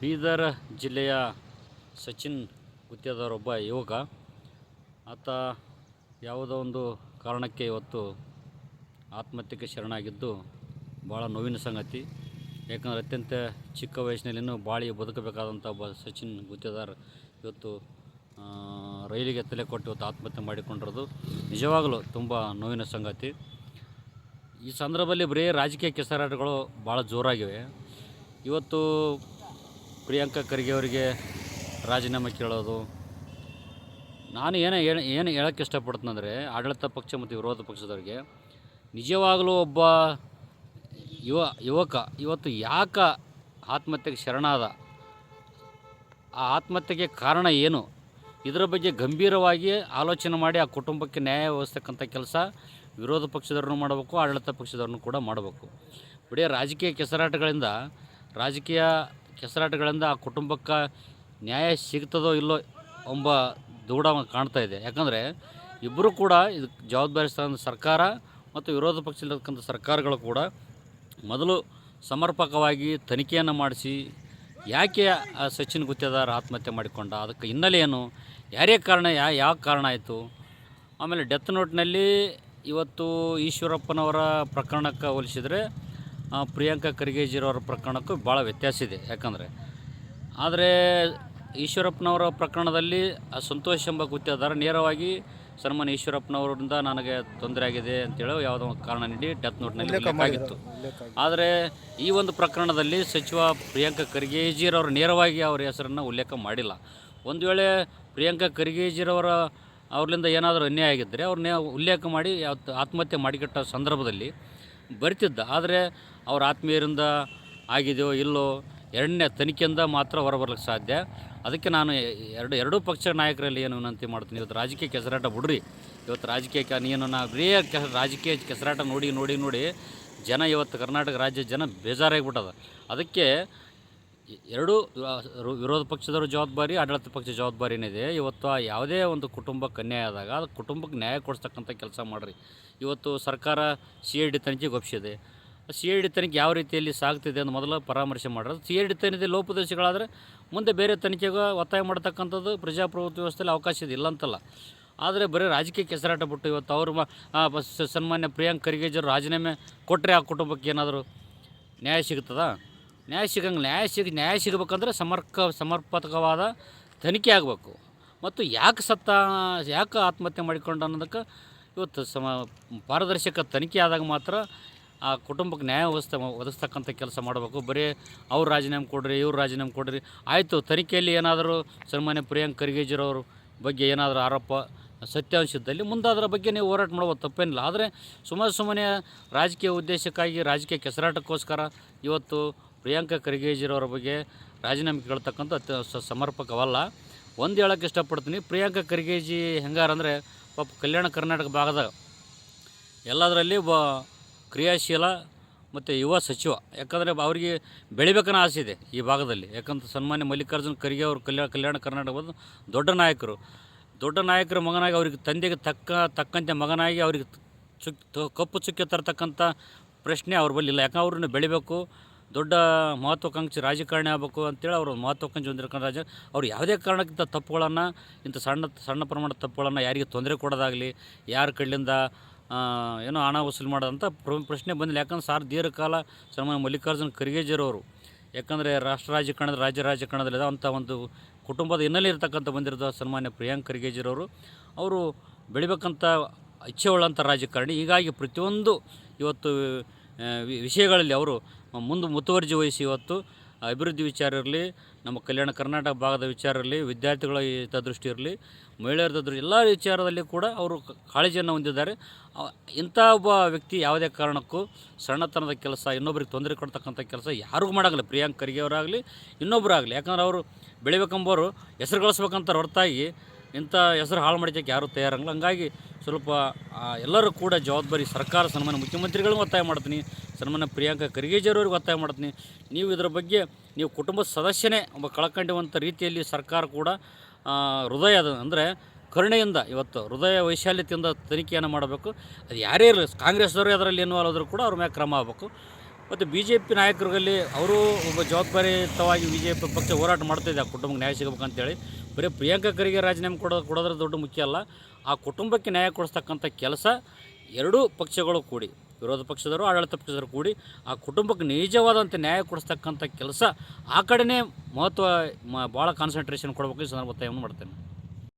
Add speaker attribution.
Speaker 1: ಬೀದರ್ ಜಿಲ್ಲೆಯ ಸಚಿನ್ ಗುತ್ತೇದಾರೊಬ್ಬ ಯುವಕ. ಆತ ಯಾವುದೋ ಒಂದು ಕಾರಣಕ್ಕೆ ಇವತ್ತು ಆತ್ಮಹತ್ಯೆಗೆ ಶರಣಾಗಿದ್ದು ಭಾಳ ನೋವಿನ ಸಂಗತಿ. ಯಾಕಂದರೆ ಅತ್ಯಂತ ಚಿಕ್ಕ ವಯಸ್ಸಿನಲ್ಲಿನೂ ಬಾಳಿ ಬದುಕಬೇಕಾದಂಥ ಒಬ್ಬ ಸಚಿನ್ ಗುತ್ತೇದಾರ್ ಇವತ್ತು ರೈಲಿಗೆ ತಲೆ ಕೊಟ್ಟು ಇವತ್ತು ಆತ್ಮಹತ್ಯೆ ಮಾಡಿಕೊಂಡಿರೋದು ನಿಜವಾಗಲೂ ತುಂಬ ನೋವಿನ ಸಂಗತಿ. ಈ ಸಂದರ್ಭದಲ್ಲಿ ಬರೀ ರಾಜಕೀಯ ಕೆಸರಾಟಗಳು ಭಾಳ ಜೋರಾಗಿವೆ. ಇವತ್ತು ಪ್ರಿಯಾಂಕಾ ಖರ್ಗೆ ಅವರಿಗೆ ರಾಜೀನಾಮೆ ಕೇಳೋದು. ನಾನು ಏನು ಏನು ಏನು ಹೇಳೋಕ್ಕೆ ಇಷ್ಟಪಡ್ತೀನಂದರೆ ಆಡಳಿತ ಪಕ್ಷ ಮತ್ತು ವಿರೋಧ ಪಕ್ಷದವರಿಗೆ ನಿಜವಾಗಲೂ ಒಬ್ಬ ಯುವ, ಯುವಕ, ಇವತ್ತು ಯಾಕೆ ಆತ್ಮಹತ್ಯೆಗೆ ಶರಣಾದ? ಆ ಆತ್ಮಹತ್ಯೆಗೆ ಕಾರಣ ಏನು? ಇದರ ಬಗ್ಗೆ ಗಂಭೀರವಾಗಿ ಆಲೋಚನೆ ಮಾಡಿ ಆ ಕುಟುಂಬಕ್ಕೆ ನ್ಯಾಯ ವ್ಯವಸ್ಥಕ್ಕಂಥ ಕೆಲಸ ವಿರೋಧ ಪಕ್ಷದವ್ರನ್ನೂ ಮಾಡಬೇಕು, ಆಡಳಿತ ಪಕ್ಷದವ್ರನ್ನೂ ಕೂಡ ಮಾಡಬೇಕು. ಬರೀ ರಾಜಕೀಯ ಕೆಸರಾಟಗಳಿಂದ ರಾಜಕೀಯ ಕೆಸರಾಟಗಳಿಂದ ಆ ಕುಟುಂಬಕ್ಕೆ ನ್ಯಾಯ ಸಿಗ್ತದೋ ಇಲ್ಲೋ ಎಂಬ ದೂಢ ಕಾಣ್ತಾ ಇದೆ. ಯಾಕಂದರೆ ಇಬ್ಬರೂ ಕೂಡ ಇದಕ್ಕೆ ಜವಾಬ್ದಾರಿ ಸರ್ಕಾರ ಮತ್ತು ವಿರೋಧ ಪಕ್ಷದಲ್ಲಿರ್ತಕ್ಕಂಥ ಸರ್ಕಾರಗಳು ಕೂಡ ಮೊದಲು ಸಮರ್ಪಕವಾಗಿ ತನಿಖೆಯನ್ನು ಮಾಡಿಸಿ ಯಾಕೆ ಆ ಸಚಿನ್ ಗುತ್ತಿದಾರ ಆತ್ಮಹತ್ಯೆ ಮಾಡಿಕೊಂಡ, ಅದಕ್ಕೆ ಹಿನ್ನೆಲೆ ಏನು, ಯಾರೇ ಕಾರಣ, ಯಾ, ಯಾವ ಕಾರಣ ಆಯಿತು? ಆಮೇಲೆ ಡೆತ್ ನೋಟ್ನಲ್ಲಿ ಇವತ್ತು ಈಶ್ವರಪ್ಪನವರ ಪ್ರಕರಣಕ್ಕೆ ಹೋಲಿಸಿದರೆ ಪ್ರಿಯಾಂಕಾ ಅವರ ಪ್ರಕರಣಕ್ಕೂ ಭಾಳ ವ್ಯತ್ಯಾಸ ಇದೆ. ಯಾಕಂದರೆ ಆದರೆ ಈಶ್ವರಪ್ಪನವರ ಪ್ರಕರಣದಲ್ಲಿ ಆ ಸಂತೋಷ್ ಎಂಬ ಗುತ್ತಿದ್ದಾರೆ ನೇರವಾಗಿ ಸನ್ಮಾನ್ ಈಶ್ವರಪ್ಪನವರಿಂದ ನನಗೆ ತೊಂದರೆ ಆಗಿದೆ ಅಂತೇಳಿ ಯಾವುದೋ ಒಂದು ಕಾರಣ ನೀಡಿ ಡೆತ್ ನೋಟ್ನಲ್ಲಿ ಬೇಕಾಗಿತ್ತು ಆಗಿತ್ತು. ಆದರೆ ಈ ಒಂದು ಪ್ರಕರಣದಲ್ಲಿ ಸಚಿವ ಪ್ರಿಯಾಂಕಾ ಖರ್ಗೆಜಿರವರು ನೇರವಾಗಿ ಅವರ ಹೆಸರನ್ನು ಉಲ್ಲೇಖ ಮಾಡಿಲ್ಲ. ಒಂದು ವೇಳೆ ಪ್ರಿಯಾಂಕಾ ಖರ್ಗೆಜಿರವರ ಅವ್ರಿಂದ ಏನಾದರೂ ಅನ್ಯಾಯ ಆಗಿದ್ದರೆ ಅವ್ರನ್ನ ಉಲ್ಲೇಖ ಮಾಡಿ ಆತ್ಮಹತ್ಯೆ ಮಾಡಿಕೊಟ್ಟ ಸಂದರ್ಭದಲ್ಲಿ ಬರ್ತಿದ್ದ. ಆದರೆ ಅವ್ರ ಆತ್ಮೀಯರಿಂದ ಆಗಿದೆಯೋ ಇಲ್ಲೋ ಎರಡನೇ ತನಿಖೆಯಿಂದ ಮಾತ್ರ ಹೊರಬರ್ಲಿಕ್ಕೆ ಸಾಧ್ಯ. ಅದಕ್ಕೆ ನಾನು ಎರಡು, ಎರಡೂ ಪಕ್ಷ ನಾಯಕರಲ್ಲಿ ಏನು ವಿನಂತಿ ಮಾಡ್ತೀನಿ. ಇವತ್ತು ರಾಜಕೀಯ ಕೆಸರಾಟ ಬಿಡ್ರಿ. ಇವತ್ತು ರಾಜಕೀಯ ನೀನು ನಾ ಬರೀ ಕೆ, ರಾಜಕೀಯ ಕೆಸರಾಟ ನೋಡಿ ನೋಡಿ ನೋಡಿ ಜನ ಇವತ್ತು ಕರ್ನಾಟಕ ರಾಜ್ಯದ ಜನ ಬೇಜಾರಾಗಿಬಿಟ್ಟದ. ಅದಕ್ಕೆ ಎರಡೂ ವಿರೋಧ ಪಕ್ಷದವ್ರ ಜವಾಬ್ದಾರಿ, ಆಡಳಿತ ಪಕ್ಷ ಜವಾಬ್ದಾರಿನಿದೆ ಇವತ್ತು ಯಾವುದೇ ಒಂದು ಕುಟುಂಬಕ್ಕೆ ಅನ್ಯಾಯ ಆದಾಗ ಅದು ಕುಟುಂಬಕ್ಕೆ ನ್ಯಾಯ ಕೊಡಿಸ್ತಕ್ಕಂಥ ಕೆಲಸ ಮಾಡಿರಿ. ಇವತ್ತು ಸರ್ಕಾರ ಸಿ ಐ ಡಿ ತನಿಖೆಗೆ ಒಪ್ಪಿಸಿದೆ ಸಿ ಐ ಡಿ ತನಿಖೆ ಯಾವ ರೀತಿಯಲ್ಲಿ ಸಾಗ್ತಿದೆ ಅಂತ ಮೊದಲು ಪರಾಮರ್ಶೆ ಮಾಡಿರೋದು. ಸಿ ಐ ಡಿ ತನಿಖೆ ಲೋಪದೋಷಗಳಾದರೆ ಮುಂದೆ ಬೇರೆ ತನಿಖೆಗೆ ಒತ್ತಾಯ ಮಾಡ್ತಕ್ಕಂಥದ್ದು ಪ್ರಜಾಪ್ರಭುತ್ವ ವ್ಯವಸ್ಥೆಯಲ್ಲಿ ಅವಕಾಶ ಇದೆ, ಇಲ್ಲಂತಲ್ಲ. ಆದರೆ ಬರೀ ರಾಜಕೀಯ ಕೆಸರಾಟ ಬಿಟ್ಟು ಇವತ್ತು ಅವರು ಸನ್ಮಾನ್ಯ ಪ್ರಿಯಾಂಕ್ ಖರ್ಗೆಜರು ರಾಜೀನಾಮೆ ಕೊಟ್ಟರೆ ಆ ಕುಟುಂಬಕ್ಕೆ ಏನಾದರೂ ನ್ಯಾಯ ಸಿಗ್ತದಾ? ನ್ಯಾಯ ಸಿಗಂಗೆ ನ್ಯಾಯ ಸಿಗ ನ್ಯಾಯ ಸಿಗಬೇಕಂದ್ರೆ ಸಮರ್ಕ ಸಮರ್ಪಕವಾದ ತನಿಖೆ ಆಗಬೇಕು. ಮತ್ತು ಯಾಕೆ ಸತ್ತ ಯಾಕೆ ಆತ್ಮಹತ್ಯೆ ಮಾಡಿಕೊಂಡ ಅನ್ನೋದಕ್ಕೆ ಇವತ್ತು ಸಮ ಪಾರದರ್ಶಕ ತನಿಖೆ ಆದಾಗ ಮಾತ್ರ ಆ ಕುಟುಂಬಕ್ಕೆ ನ್ಯಾಯ ಒದಗಿಸ್ತ ಒದಗಿಸ್ತಕ್ಕಂಥ ಕೆಲಸ ಮಾಡಬೇಕು. ಬರೀ ಅವ್ರು ರಾಜೀನಾಮೆ ಕೊಡ್ರಿ, ಇವ್ರು ರಾಜೀನಾಮೆ ಕೊಡ್ರಿ. ಆಯಿತು, ತನಿಖೆಯಲ್ಲಿ ಏನಾದರೂ ಸನ್ಮಾನ್ಯ ಪ್ರಿಯಾಂಕ್ ಖರ್ಗೆಜಿರವ್ರ ಬಗ್ಗೆ ಏನಾದರೂ ಆರೋಪ ಸತ್ಯಾಂಶದಲ್ಲಿ ಮುಂದೆ ಅದರ ಬಗ್ಗೆ ನೀವು ಹೋರಾಟ ಮಾಡ್ಬೋದು ತಪ್ಪೇನಿಲ್ಲ. ಆದರೆ ಸುಮ್ಮನೆ ಸುಮ್ಮನೆ ರಾಜಕೀಯ ಉದ್ದೇಶಕ್ಕಾಗಿ ರಾಜಕೀಯ ಕೆಸರಾಟಕ್ಕೋಸ್ಕರ ಇವತ್ತು ಪ್ರಿಯಾಂಕಾ ಖರ್ಗೆಜಿರವರ ಬಗ್ಗೆ ರಾಜೀನಾಮೆ ಕೇಳ್ತಕ್ಕಂಥ ಅತ್ಯ ಸಮರ್ಪಕವಲ್ಲ. ಒಂದು ಹೇಳೋಕ್ಕೆ ಇಷ್ಟಪಡ್ತೀನಿ, ಪ್ರಿಯಾಂಕಾ ಖರ್ಗೆಜಿ ಹೆಂಗಾರಂದರೆ ಪಾಪ ಕಲ್ಯಾಣ ಕರ್ನಾಟಕ ಭಾಗದ ಎಲ್ಲದರಲ್ಲಿ ಬ ಕ್ರಿಯಾಶೀಲ ಮತ್ತು ಯುವ ಸಚಿವ. ಯಾಕಂದರೆ ಅವರಿಗೆ ಬೆಳಿಬೇಕನ್ನೋ ಆಸೆ ಇದೆ ಈ ಭಾಗದಲ್ಲಿ. ಯಾಕಂತ ಸನ್ಮಾನ್ಯ ಮಲ್ಲಿಕಾರ್ಜುನ ಖರ್ಗೆ ಅವರು ಕಲ್ಯಾಣ ಕಲ್ಯಾಣ ಕರ್ನಾಟಕದ ದೊಡ್ಡ ನಾಯಕರು. ದೊಡ್ಡ ನಾಯಕರ ಮಗನಾಗಿ ಅವ್ರಿಗೆ ತಂದೆಗೆ ತಕ್ಕ ತಕ್ಕಂತೆ ಮಗನಾಗಿ ಅವ್ರಿಗೆ ಚುಕ್ ಕಪ್ಪು ಚುಕ್ಕೆ ತರತಕ್ಕಂಥ ಪ್ರಶ್ನೆ ಅವ್ರ ಬಳಿ ಇಲ್ಲ. ಯಾಕಂದ್ರೆ ಅವ್ರನ್ನ ಬೆಳಿಬೇಕು ದೊಡ್ಡ ಮಹತ್ವಾಕಾಂಕ್ಷಿ ರಾಜಕಾರಣಿ ಆಗಬೇಕು ಅಂತೇಳಿ ಅವರು ಮಹತ್ವಾಕಾಂಕ್ಷಿ ಹೊಂದಿರಕೊಂಡು ರಾಜ ಅವ್ರು ಯಾವುದೇ ಕಾರಣಕ್ಕಿಂತ ತಪ್ಪುಗಳನ್ನು, ಇಂಥ ಸಣ್ಣ ಸಣ್ಣ ಪ್ರಮಾಣದ ತಪ್ಪುಗಳನ್ನು ಯಾರಿಗೆ ತೊಂದರೆ ಕೊಡೋದಾಗಲಿ, ಯಾರ ಕಡೆಯಿಂದ ಏನೋ ಹಣ ವಸೂಲಿ ಮಾಡೋದಂಥ ಪ್ರ- ಪ್ರಶ್ನೆ ಬಂದಿಲ್ಲ. ಯಾಕಂದ್ರೆ ಸಾರ್ ದೀರ್ಘಕಾಲ ಸನ್ಮಾನ್ಯ ಮಲ್ಲಿಕಾರ್ಜುನ ಖರ್ಗೆಜಿರವರು ಯಾಕಂದರೆ ರಾಷ್ಟ್ರ ರಾಜಕಾರಣದ, ರಾಜ್ಯ ರಾಜಕಾರಣದಲ್ಲಿ ಅಂಥ ಒಂದು ಕುಟುಂಬದ ಹಿನ್ನೆಲೆ ಇರತಕ್ಕಂಥ ಬಂದಿರೋದು ಸನ್ಮಾನ್ಯ ಪ್ರಿಯಾಂಕ್ ಖರ್ಗೆಜಿರವರು ಅವರು. ಬೆಳಿಬೇಕಂತ ಇಚ್ಛೆ ಉಳ್ಳಂಥ ರಾಜಕಾರಣಿ. ಹೀಗಾಗಿ ಪ್ರತಿಯೊಂದು ಇವತ್ತು ವಿಷಯಗಳಲ್ಲಿ ಅವರು ಮುಂದೆ ಮುತುವರ್ಜಿ ವಹಿಸಿ ಇವತ್ತು ಅಭಿವೃದ್ಧಿ ವಿಚಾರ ಇರಲಿ, ನಮ್ಮ ಕಲ್ಯಾಣ ಕರ್ನಾಟಕ ಭಾಗದ ವಿಚಾರ ಇರಲಿ, ವಿದ್ಯಾರ್ಥಿಗಳ ಹಿತದೃಷ್ಟಿ ಇರಲಿ, ಮಹಿಳೆಯರ ದೃಷ್ಟಿ ಎಲ್ಲ ವಿಚಾರದಲ್ಲಿ ಕೂಡ ಅವರು ಕಾಳಜಿಯನ್ನು ಹೊಂದಿದ್ದಾರೆ. ಇಂಥ ಒಬ್ಬ ವ್ಯಕ್ತಿ ಯಾವುದೇ ಕಾರಣಕ್ಕೂ ಸಣ್ಣತನದ ಕೆಲಸ ಇನ್ನೊಬ್ರಿಗೆ ತೊಂದರೆ ಕೊಡ್ತಕ್ಕಂಥ ಕೆಲಸ ಯಾರಿಗೂ ಮಾಡೋಂಗಿಲ್ಲ. ಪ್ರಿಯಾಂಕ್ ಖರ್ಗೆ ಅವರಾಗಲಿ ಇನ್ನೊಬ್ಬರಾಗಲಿ ಯಾಕಂದ್ರೆ ಅವರು ಬೆಳಿಬೇಕಂಬರು ಹೆಸರು ಗಳಿಸ್ಬೇಕಂತ ಹೊರತಾಗಿ ಇಂಥ ಹೆಸರು ಹಾಳು ಮಾಡಿದ್ದಕ್ಕೆ ಯಾರೂ ತಯಾರಂಗಿಲ್ಲ ಹಂಗಾಗಿ ಸ್ವಲ್ಪ ಎಲ್ಲರೂ ಕೂಡ ಜವಾಬ್ದಾರಿ ಸರ್ಕಾರ ಸನ್ಮಾನ ಮುಖ್ಯಮಂತ್ರಿಗಳಿಗೂ ಒತ್ತಾಯ ಮಾಡ್ತೀನಿ. ಸನ್ಮಾನ್ಯ ಪ್ರಿಯಾಂಕಾ ಖರ್ಗೆಜಿಯವ್ರಿಗೆ ಒತ್ತಾಯ ಮಾಡ್ತೀನಿ. ನೀವು ಇದರ ಬಗ್ಗೆ ನೀವು ಕುಟುಂಬದ ಸದಸ್ಯನೇ ಒಬ್ಬ ಕಳ್ಕೊಂಡಿರುವಂಥ ರೀತಿಯಲ್ಲಿ ಸರ್ಕಾರ ಕೂಡ ಹೃದಯದ ಅಂದರೆ ಕರುಣೆಯಿಂದ ಇವತ್ತು ಹೃದಯ ವೈಶಾಲ್ಯತೆಯಿಂದ ತನಿಖೆಯನ್ನು ಮಾಡಬೇಕು. ಅದು ಯಾರೇ ಇರಲಿ ಕಾಂಗ್ರೆಸ್ದವರು ಅದರಲ್ಲಿ ಅಲ್ಲದ್ರು ಕೂಡ ಅವ್ರ ಮೇಲೆ ಕ್ರಮ ಆಗಬೇಕು. ಮತ್ತು ಬಿ ಜೆ ಪಿ ನಾಯಕರಲ್ಲಿ ಅವರು ಒಬ್ಬ ಜವಾಬ್ದಾರಿಯುತವಾಗಿ ಬಿ ಜೆ ಪಿ ಪಕ್ಷ ಹೋರಾಟ ಮಾಡ್ತಾಯಿದೆ ಆ ಕುಟುಂಬಕ್ಕೆ ನ್ಯಾಯ ಸಿಗಬೇಕಂತೇಳಿ. ಬರೀ ಪ್ರಿಯಾಂಕಾ ಖರ್ಗೆ ರಾಜೀನಾಮೆ ಕೊಡೋದು ಕೊಡೋದ್ರ ದೊಡ್ಡ ಮುಖ್ಯ ಅಲ್ಲ. ಆ ಕುಟುಂಬಕ್ಕೆ ನ್ಯಾಯ ಕೊಡಿಸ್ತಕ್ಕಂಥ ಕೆಲಸ ಎರಡೂ ಪಕ್ಷಗಳು ಕೂಡಿ. ವಿರೋಧ ಪಕ್ಷದವರು, ಆಡಳಿತ ಪಕ್ಷದವರು ಕೂಡಿ ಆ ಕುಟುಂಬಕ್ಕೆ ನಿಜವಾದಂಥ ನ್ಯಾಯ ಕೊಡಿಸ್ತಕ್ಕಂಥ ಕೆಲಸ ಆ ಕಡೆನೇ ಮಹತ್ವ, ಮ, ಭಾಳ ಕಾನ್ಸಂಟ್ರೇಷನ್ ಕೊಡಬೇಕು ಈ ಸಂದರ್ಭ ಮಾಡ್ತೇನೆ.